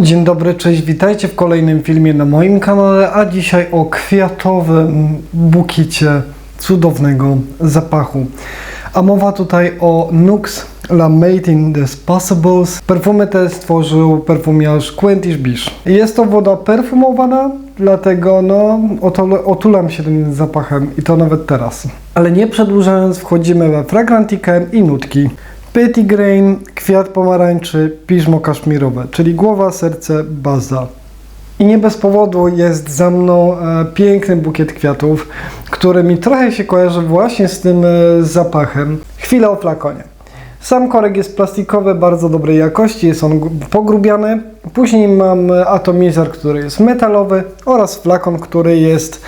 Dzień dobry, cześć, witajcie w kolejnym filmie na moim kanale, a dzisiaj o kwiatowym bukicie cudownego zapachu. A mowa tutaj o Nux La Made in the Possibles. Perfumy te stworzył perfumiarz Quentin Bish. Jest to woda perfumowana, dlatego no otul- otulam się tym zapachem i to nawet teraz. Ale nie przedłużając, wchodzimy we fragrantikę i nutki. Petit grain, kwiat pomarańczy, piżmo kaszmirowe, czyli głowa, serce, baza. I nie bez powodu jest za mną e, piękny bukiet kwiatów, który mi trochę się kojarzy właśnie z tym e, zapachem. Chwilę o flakonie. Sam korek jest plastikowy, bardzo dobrej jakości, jest on pogrubiany. Później mam e, atomizer, który jest metalowy oraz flakon, który jest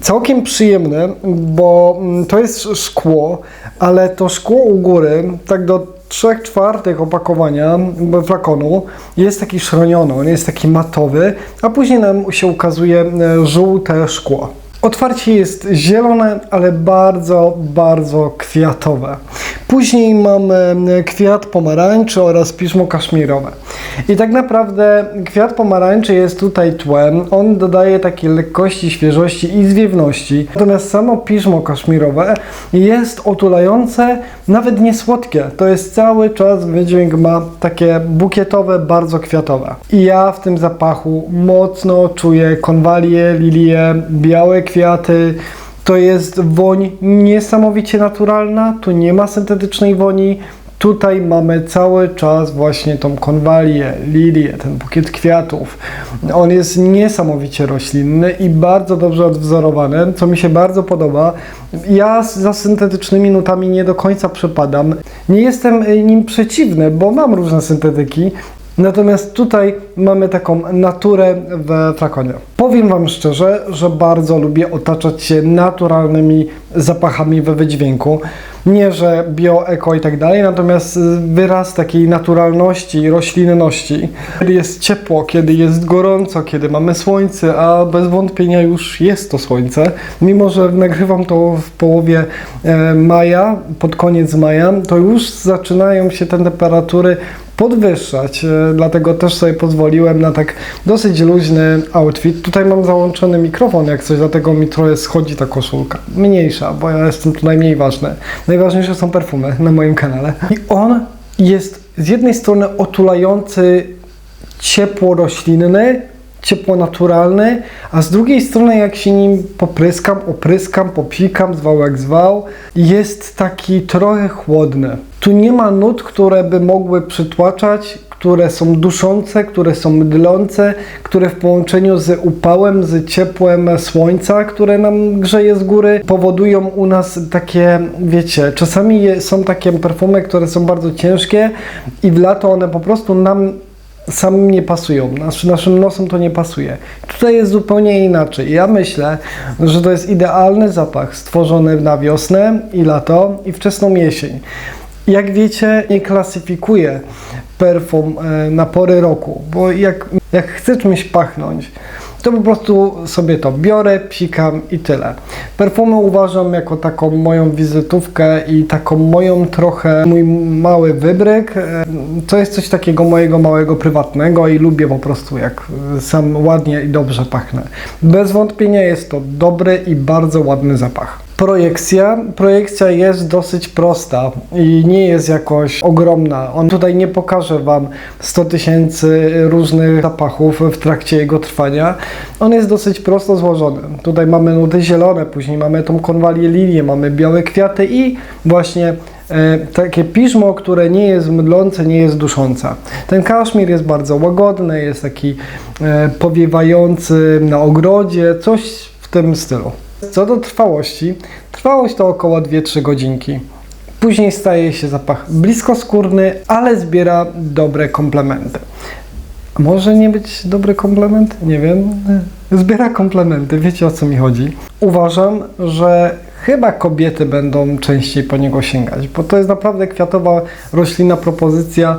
całkiem przyjemny, bo mm, to jest szkło, ale to szkło u góry, tak do 3 czwartych opakowania jakby flakonu jest taki szroniony, on jest taki matowy, a później nam się ukazuje e, żółte szkło. Otwarcie jest zielone, ale bardzo, bardzo kwiatowe. Później mamy kwiat pomarańczy oraz piżmo kaszmirowe. I tak naprawdę kwiat pomarańczy jest tutaj tłem. On dodaje takiej lekkości, świeżości i zwiewności. Natomiast samo piżmo kaszmirowe jest otulające, nawet nie słodkie. To jest cały czas wydźwięk ma takie bukietowe, bardzo kwiatowe. I ja w tym zapachu mocno czuję konwalie, lilie, białe kwiaty. To jest woń niesamowicie naturalna, tu nie ma syntetycznej woni. Tutaj mamy cały czas właśnie tą konwalię, lilię, ten bukiet kwiatów. On jest niesamowicie roślinny i bardzo dobrze odwzorowany, co mi się bardzo podoba. Ja za syntetycznymi nutami nie do końca przepadam. Nie jestem y, nim przeciwny, bo mam różne syntetyki, Natomiast tutaj mamy taką naturę w flakonie. Powiem Wam szczerze, że bardzo lubię otaczać się naturalnymi zapachami we wydźwięku. Nie, że bio, eko i tak dalej, natomiast y, wyraz takiej naturalności roślinności. Kiedy jest ciepło, kiedy jest gorąco, kiedy mamy słońce, a bez wątpienia już jest to słońce. Mimo, że nagrywam to w połowie e, maja, pod koniec maja, to już zaczynają się te temperatury podwyższać, e, dlatego też sobie pozwoliłem na tak dosyć luźny outfit. Tutaj mam załączony mikrofon jak coś, dlatego mi trochę schodzi ta koszulka. Mniejsza, bo ja jestem tu najmniej ważny. Najważniejsze są perfumy na moim kanale. I on jest z jednej strony otulający ciepło roślinny, ciepło naturalny, a z drugiej strony jak się nim popryskam, opryskam, popikam, zwał jak zwał, jest taki trochę chłodny. Tu nie ma nut, które by mogły przytłaczać, które są duszące, które są mdlące, które w połączeniu z upałem, z ciepłem słońca, które nam grzeje z góry, powodują u nas takie, wiecie, czasami są takie perfumy, które są bardzo ciężkie i w lato one po prostu nam samym nie pasują, Nasz, naszym nosom to nie pasuje. Tutaj jest zupełnie inaczej. Ja myślę, że to jest idealny zapach stworzony na wiosnę i lato i wczesną jesień. Jak wiecie, nie klasyfikuję perfum e, na pory roku, bo jak, jak chcę czymś pachnąć, to po prostu sobie to biorę, psikam i tyle. Perfumy uważam jako taką moją wizytówkę i taką moją trochę mój mały wybryk. E, To jest coś takiego mojego małego prywatnego i lubię po prostu jak sam ładnie i dobrze pachnę. Bez wątpienia jest to dobry i bardzo ładny zapach. Projekcja. Projekcja jest dosyć prosta i nie jest jakoś ogromna. On tutaj nie pokaże Wam 100 tysięcy różnych zapachów w trakcie jego trwania. On jest dosyć prosto złożony. Tutaj mamy nuty zielone, później mamy tą konwalię lilię, mamy białe kwiaty i właśnie e, takie piżmo, które nie jest mdlące, nie jest duszące. Ten kaszmir jest bardzo łagodny, jest taki e, powiewający na ogrodzie, coś w tym stylu. Co do trwałości, trwałość to około 2-3 godzinki. Później staje się zapach bliskoskórny, ale zbiera dobre komplementy. Może nie być dobry komplement? Nie wiem. Zbiera komplementy, wiecie o co mi chodzi. Uważam, że chyba kobiety będą częściej po niego sięgać, bo to jest naprawdę kwiatowa roślina propozycja.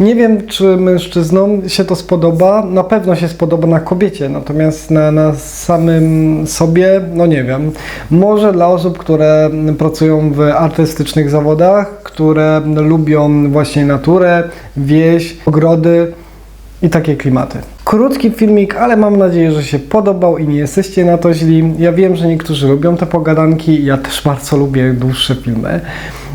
Nie wiem, czy mężczyznom się to spodoba. Na pewno się spodoba na kobiecie, natomiast na, na samym sobie, no nie wiem. Może dla osób, które pracują w artystycznych zawodach, które lubią właśnie naturę, wieś, ogrody, i takie klimaty. Krótki filmik, ale mam nadzieję, że się podobał i nie jesteście na to źli. Ja wiem, że niektórzy lubią te pogadanki, ja też bardzo lubię dłuższe filmy,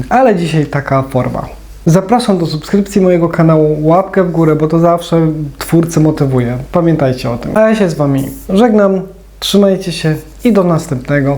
ale dzisiaj taka forma. Zapraszam do subskrypcji mojego kanału, łapkę w górę, bo to zawsze twórcę motywuje. Pamiętajcie o tym. A ja się z Wami żegnam, trzymajcie się i do następnego.